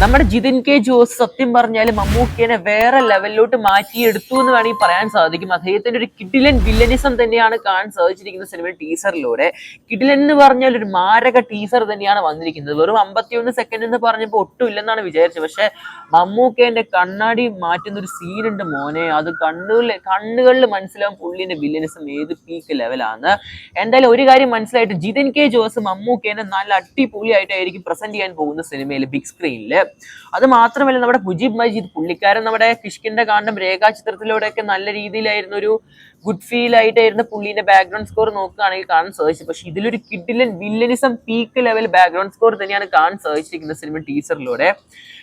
നമ്മുടെ ജിതിൻ കെ ജോസ് സത്യം പറഞ്ഞാൽ മമ്മൂക്കിനെ വേറെ ലെവലിലോട്ട് മാറ്റിയെടുത്തു എന്ന് വേണമെങ്കിൽ പറയാൻ സാധിക്കും. അദ്ദേഹത്തിന്റെ ഒരു കിഡിലൻ വില്ലനിസം തന്നെയാണ് കാണാൻ സാധിച്ചിരിക്കുന്ന സിനിമ ടീസറിലൂടെ കിഡിലൻ എന്ന് പറഞ്ഞാൽ ഒരു മാരക ടീസർ തന്നെയാണ് വന്നിരിക്കുന്നത്. വെറും അമ്പത്തിയൊന്ന് സെക്കൻഡ് എന്ന് പറഞ്ഞപ്പോൾ ഒട്ടും ഇല്ലെന്നാണ് വിചാരിച്ചത്. പക്ഷെ മമ്മൂക്കേന്റെ കണ്ണാടി മാറ്റുന്ന ഒരു സീനുണ്ട് മോനെ. അത് കണ്ണുകളിൽ കണ്ണുകളിൽ മനസ്സിലാവും പുള്ളിന്റെ വില്ലനിസം ഏത് പീക്ക് ലെവലാണ് എന്തായാലും ഒരു കാര്യം മനസ്സിലായിട്ട് ജിതിൻ കെ ജോസ് മമ്മൂക്കേനെ നല്ല അടിപൊളിയായിട്ടായിരിക്കും പ്രസന്റ് ചെയ്യാൻ പോകുന്ന സിനിമയിൽ ബിഗ് സ്ക്രീനിൽ അത് മാത്രമല്ല നമ്മുടെ മുജീബ് മജീദ് പുള്ളിക്കാരൻ നമ്മുടെ കിഷ്കിന്റെ കാണ്ടം രേഖാചിത്രത്തിലൂടെയൊക്കെ നല്ല രീതിയിലായിരുന്നു ഒരു ഗുഡ് ഫീൽ ആയിട്ടായിരുന്നു പുള്ളീന്റെ ബാക്ക്ഗ്രൗണ്ട് സ്കോർ നോക്കുകയാണെങ്കിൽ കാണാൻ സാധിച്ചു പക്ഷെ ഇതിലൊരു കിഡിലൻ villainism peak level background score തന്നെയാണ് കാണാൻ സാധിച്ചിരിക്കുന്നത് സിനിമ ടീച്ചറിലൂടെ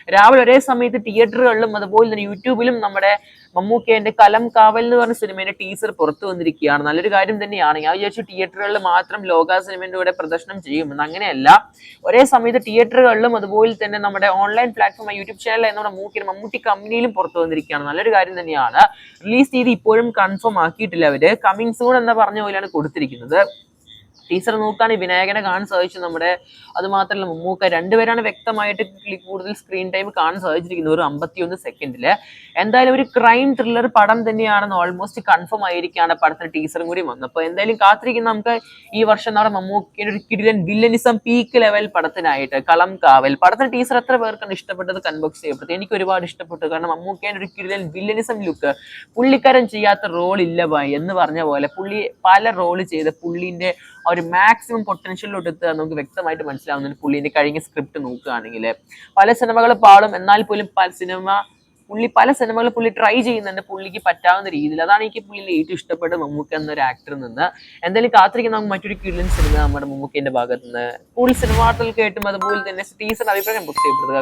രാവിലെ ഒരേ സമയത്ത് തിയേറ്ററുകളിലും അതുപോലെ തന്നെ യൂട്യൂബിലും നമ്മുടെ മമ്മൂക്കേന്റെ കലം കാവൽ എന്ന് പറഞ്ഞ സിനിമയുടെ ടീസർ പുറത്തു വന്നിരിക്കുകയാണ്. നല്ലൊരു കാര്യം തന്നെയാണ്. ഞാൻ വിചാരിച്ചു തിയേറ്ററുകളിൽ മാത്രം ലോക സിനിമയുടെ കൂടെ പ്രദർശനം ചെയ്യുമെന്ന് അങ്ങനെയല്ല. ഒരേ സമയത്ത് തിയേറ്ററുകളിലും അതുപോലെ തന്നെ നമ്മുടെ ഓൺലൈൻ പ്ലാറ്റ്ഫോം യൂട്യൂബ് ചാനൽ നമ്മുടെ മമ്മൂക്കി മമ്മൂട്ടി കമ്പനിയിലും പുറത്തു വന്നിരിക്കുകയാണ്. നല്ലൊരു കാര്യം തന്നെയാണ്. റിലീസ് ചെയ്ത് ഇപ്പോഴും കൺഫേം ആക്കിയിട്ടില്ല അവർ. കമ്മിങ് സൂൺ എന്ന് പറഞ്ഞ പോലെയാണ് കൊടുത്തിരിക്കുന്നത്. ടീച്ചർ നോക്കുകയാണെങ്കിൽ വിനായകനെ കാണാൻ സാധിച്ചു നമ്മുടെ. അത് മാത്രമല്ല മമ്മൂക്ക രണ്ടുപേരാണ് വ്യക്തമായിട്ട് കൂടുതൽ സ്ക്രീൻ ടൈം കാണാൻ സാധിച്ചിരിക്കുന്നത് ഒരു അമ്പത്തിയൊന്ന് സെക്കൻഡിൽ എന്തായാലും ഒരു ക്രൈം ത്രില്ലർ പടം തന്നെയാണെന്ന് ഓൾമോസ്റ്റ് കൺഫേം ആയിരിക്കുകയാണ് പടത്തിന് ടീച്ചറും കൂടി വന്നപ്പോൾ എന്തായാലും കാത്തിരിക്കുന്ന നമുക്ക് ഈ വർഷം നമ്മുടെ മമ്മൂക്കിന്റെ ഒരു കിടിലൻ വില്ലനിസം പീക്ക് ലെവൽ പടത്തിനായിട്ട്. കളം കാവൽ. പടത്തിന് ടീച്ചർ എത്ര പേർക്കാണ് ഇഷ്ടപ്പെട്ടത് കൺബോക്സ് ചെയ്യപ്പെട്ടത് എനിക്ക് ഒരുപാട് ഇഷ്ടപ്പെട്ടു. കാരണം മമ്മൂക്കേന്റെ ഒരു കിടിലൻ വില്ലനിസം ലുക്ക് പുള്ളിക്കാരൻ ചെയ്യാത്ത റോൾ ഇല്ല എന്ന് പറഞ്ഞ പോലെ പുള്ളി പല റോൾ ചെയ്ത് പുള്ളിന്റെ ആ ഒരു മാക്സിമം പൊട്ടൻഷ്യലിലോട്ട് എത്തുക നമുക്ക് വ്യക്തമായിട്ട് മനസ്സിലാവുന്നുണ്ട് പുള്ളിന്റെ കഴിഞ്ഞ സ്ക്രിപ്റ്റ് നോക്കുകയാണെങ്കിൽ പല സിനിമകൾ പാടും. എന്നാൽ പോലും പല സിനിമ പുള്ളി പല സിനിമകൾ പുള്ളി ട്രൈ ചെയ്യുന്നുണ്ട് പുള്ളിക്ക് പറ്റാവുന്ന രീതിയിൽ. അതാണ് എനിക്ക് പുള്ളിയിൽ ഏറ്റവും ഇഷ്ടപ്പെട്ട മമ്മൂക്ക എന്നൊരു ആക്ടറിൽ നിന്ന്. എന്തായാലും കാത്തിരിക്കുന്ന നമുക്ക് മറ്റൊരു കിഴിലൻ സിനിമ നമ്മുടെ മമ്മൂക്കിന്റെ ഭാഗത്ത് നിന്ന് കൂടുതൽ സിനിമാ കേട്ടും. അതുപോലെ തന്നെ ടീച്ചർ അഭിപ്രായം ബുക്ക് ചെയ്യപ്പെടുക.